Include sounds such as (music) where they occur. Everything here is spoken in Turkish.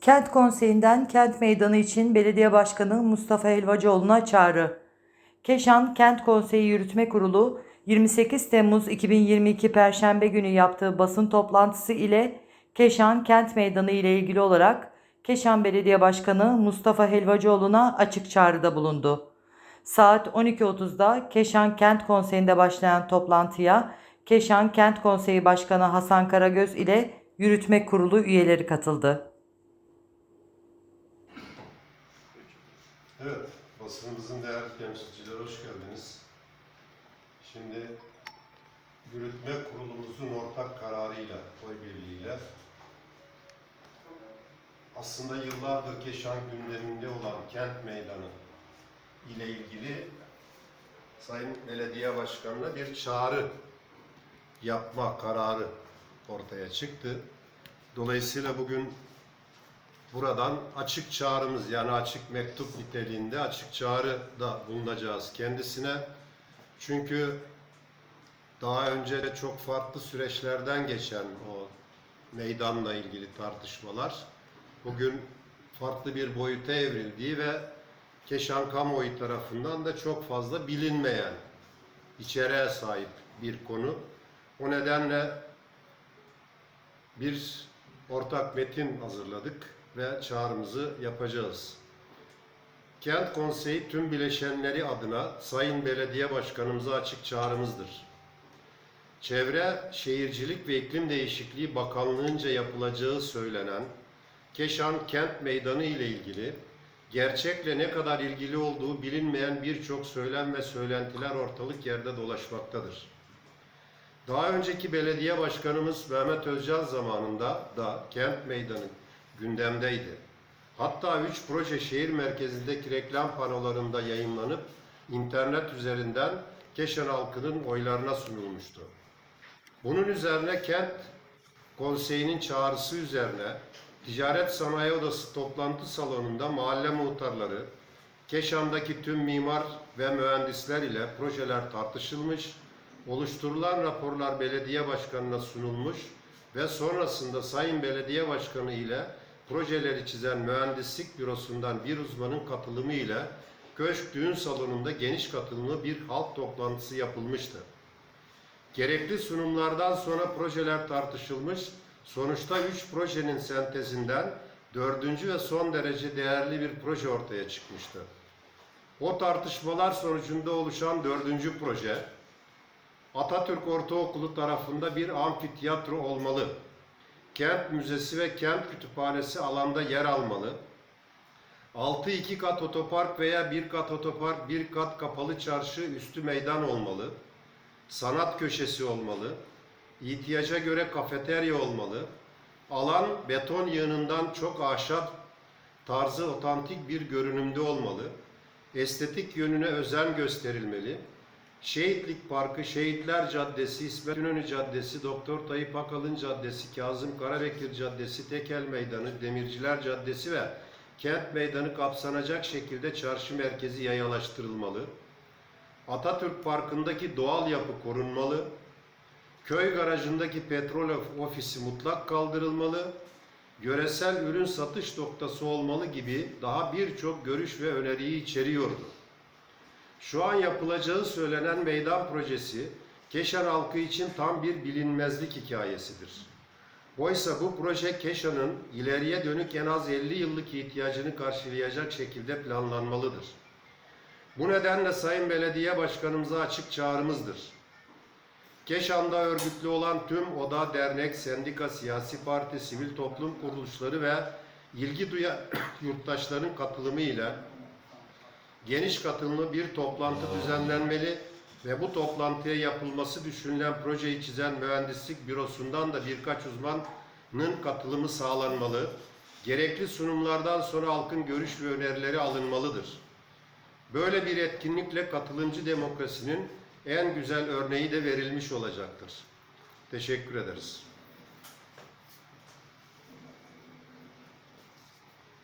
Kent Konseyi'nden Kent Meydanı için Belediye Başkanı Mustafa Helvacıoğlu'na çağrı. Keşan Kent Konseyi Yürütme Kurulu 28 Temmuz 2022 Perşembe günü yaptığı basın toplantısı ile Keşan Kent Meydanı ile ilgili olarak Keşan Belediye Başkanı Mustafa Helvacıoğlu'na açık çağrıda bulundu. Saat 12.30'da Keşan Kent Konseyi'nde başlayan toplantıya Keşan Kent Konseyi Başkanı Hasan Karagöz ile Yürütme Kurulu üyeleri katıldı. Evet, basınımızın değerli temsilcileri hoş geldiniz. Şimdi yürütme kurulumuzun ortak kararıyla, oy birliğiyle aslında yıllardır Keşan gündeminde olan kent meydanı ile ilgili Sayın Belediye Başkanı'na bir çağrı yapma kararı ortaya çıktı. Dolayısıyla bugün buradan açık çağrımız yani açık mektup niteliğinde açık çağrı da bulunacağız kendisine. Çünkü daha önce de çok farklı süreçlerden geçen o meydanla ilgili tartışmalar bugün farklı bir boyuta evrildiği ve Keşan kamuoyu tarafından da çok fazla bilinmeyen içeriğe sahip bir konu. O nedenle bir ortak metin hazırladık ve çağrımızı yapacağız. Kent Konseyi tüm bileşenleri adına Sayın Belediye Başkanımıza açık çağrımızdır. Çevre, Şehircilik ve İklim Değişikliği Bakanlığı'nca yapılacağı söylenen Keşan Kent Meydanı ile ilgili gerçekle ne kadar ilgili olduğu bilinmeyen birçok söylem ve söylentiler ortalık yerde dolaşmaktadır. Daha önceki belediye başkanımız Mehmet Özcan zamanında da kent meydanı gündemdeydi. Hatta üç proje şehir merkezindeki reklam panolarında yayınlanıp internet üzerinden Keşan halkının oylarına sunulmuştu. Bunun üzerine kent konseyinin çağrısı üzerine Ticaret Sanayi Odası toplantı salonunda mahalle muhtarları, Keşan'daki tüm mimar ve mühendisler ile projeler tartışılmış, oluşturulan raporlar belediye başkanına sunulmuş ve sonrasında Sayın Belediye Başkanı ile projeleri çizen mühendislik bürosundan bir uzmanın katılımı ile Köşk Düğün Salonu'nda geniş katılımlı bir halk toplantısı yapılmıştı. Gerekli sunumlardan sonra projeler tartışılmış, sonuçta üç projenin sentezinden dördüncü ve son derece değerli bir proje ortaya çıkmıştı. O tartışmalar sonucunda oluşan dördüncü proje, Atatürk Ortaokulu tarafında bir amfiteyatro olmalı. Kent Müzesi ve Kent Kütüphanesi alanda yer almalı. 6 iki kat otopark veya bir kat otopark, bir kat kapalı çarşı üstü meydan olmalı. Sanat köşesi olmalı. İhtiyaca göre kafeterya olmalı. Alan beton yığınından çok ahşap tarzı otantik bir görünümde olmalı. Estetik yönüne özen gösterilmeli. Şehitlik Parkı, Şehitler Caddesi, İsmet İnönü Caddesi, Doktor Tayyip Akalın Caddesi, Kazım Karabekir Caddesi, Tekel Meydanı, Demirciler Caddesi ve Kent Meydanı kapsanacak şekilde çarşı merkezi yayalaştırılmalı. Atatürk Parkı'ndaki doğal yapı korunmalı. Köy garajındaki petrol ofisi mutlak kaldırılmalı. Yöresel ürün satış noktası olmalı gibi daha birçok görüş ve öneriyi içeriyordu. Şu an yapılacağı söylenen meydan projesi Keşan halkı için tam bir bilinmezlik hikayesidir. Oysa bu proje Keşan'ın ileriye dönük en az 50 yıllık ihtiyacını karşılayacak şekilde planlanmalıdır. Bu nedenle Sayın Belediye Başkanımıza açık çağrımızdır. Keşan'da örgütlü olan tüm oda, dernek, sendika, siyasi parti, sivil toplum kuruluşları ve ilgi duyan (coughs) yurttaşların katılımı ile geniş katılımlı bir toplantı düzenlenmeli ve bu toplantıya yapılması düşünülen projeyi çizen mühendislik bürosundan da birkaç uzmanın katılımı sağlanmalı. Gerekli sunumlardan sonra halkın görüş ve önerileri alınmalıdır. Böyle bir etkinlikle katılımcı demokrasinin en güzel örneği de verilmiş olacaktır. Teşekkür ederiz.